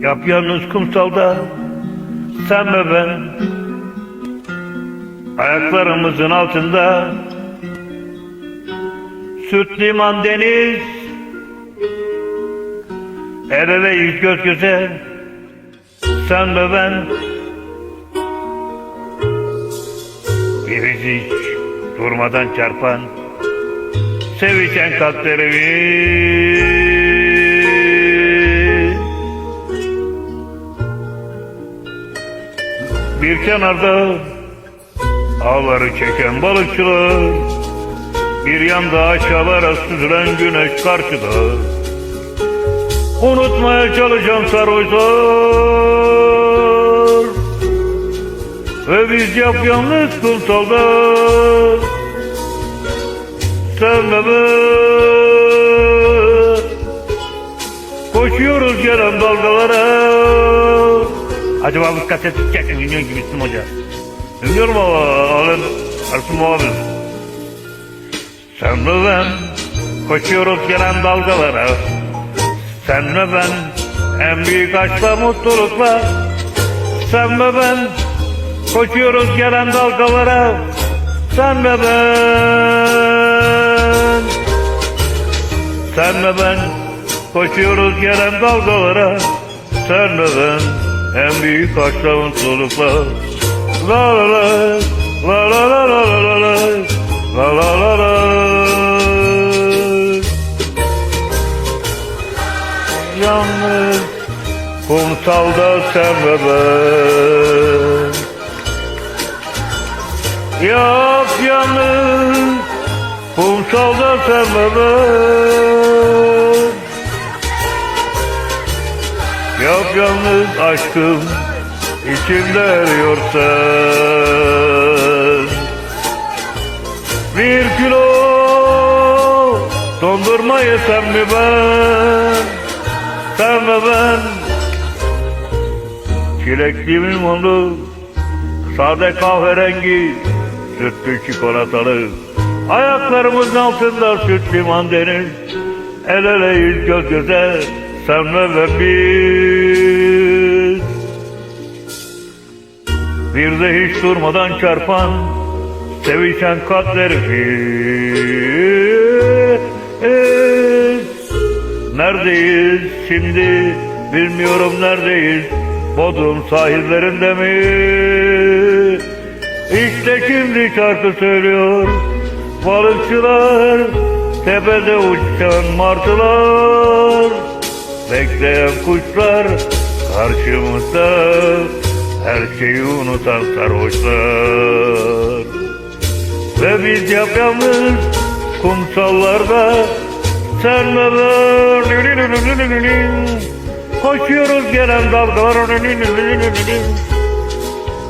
Yapyalnız kumsalda. Sen ve ben Ayaklarımızın altında. Süt liman deniz. El eleyiz göz göze. Sen ve ben. Biriz hiç durmadan çarpan Sevişen kalplerimiz Bir kenarda Ağları çeken balıkçılar Bir yanda aşağılara süzülen güneş karşıda. Unutmaya çalışan sarhoşlar Ve biz yapyalnız kumsalda ben Koşuyoruz gelen dalgalara Acaba bu kaset tutacak mı bilmiyorum ki Müslüm Hoca? Bilmiyorum ama alın Arsın muhabir Sen ve ben Koşuyoruz gelen dalgalara. Sen ve ben En büyük aşkla mutlulukla. Sen ve ben Koşuyoruz gelen dalgalara. Sen ve ben. Sen ve ben Koşuyoruz gelen dalgalara. Sen ve ben En büyük aşkla mutlulukla La la la La la la la la la la La la la la. Yalnız Kumsalda sen ve ben. Yap yalnız Kumsalda sen ve ben Yap yalnız aşkım içimde eriyorsan Bir kilo dondurma yesem mi ben? Sen ve ben Çilekli limonlu Sade kahverengi Sütlü çikolatalı. Ayaklarımızın altında süt liman deniz El eleyiz göz göze Sen ve biz. Bir de hiç durmadan çarpan Sevişen kalplerimiz Neredeyiz şimdi? Bilmiyorum neredeyiz. Bodrum sahillerinde mi? İşte şimdi şarkı söylüyor. Balıkçılar Tepede uçan martılar Bekleyen kuşlar Karşımızda Her şeyi unutan sarhoşlar Ve biz yapyalnız Kumsallarda Sen ve ben Koşuyoruz gelen dalgalar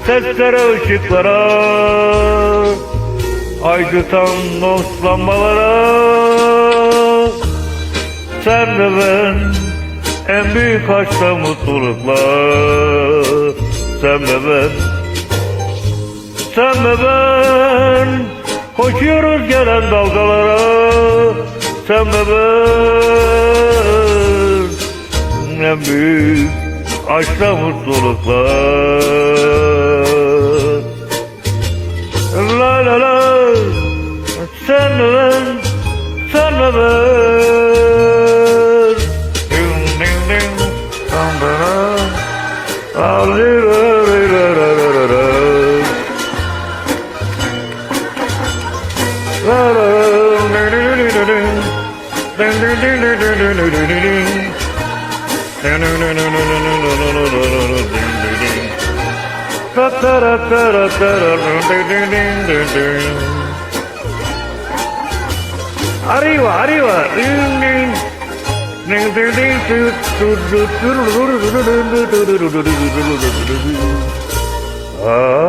Seslere ışıklara Aydıtan nos lambalara Sen ve ben En büyük aşkla mutlulukla Sen ve ben. Sen ve ben. Koşuyoruz gelen dalgalara. Sen ve ben. En büyük aşkla mutlulukla Ah.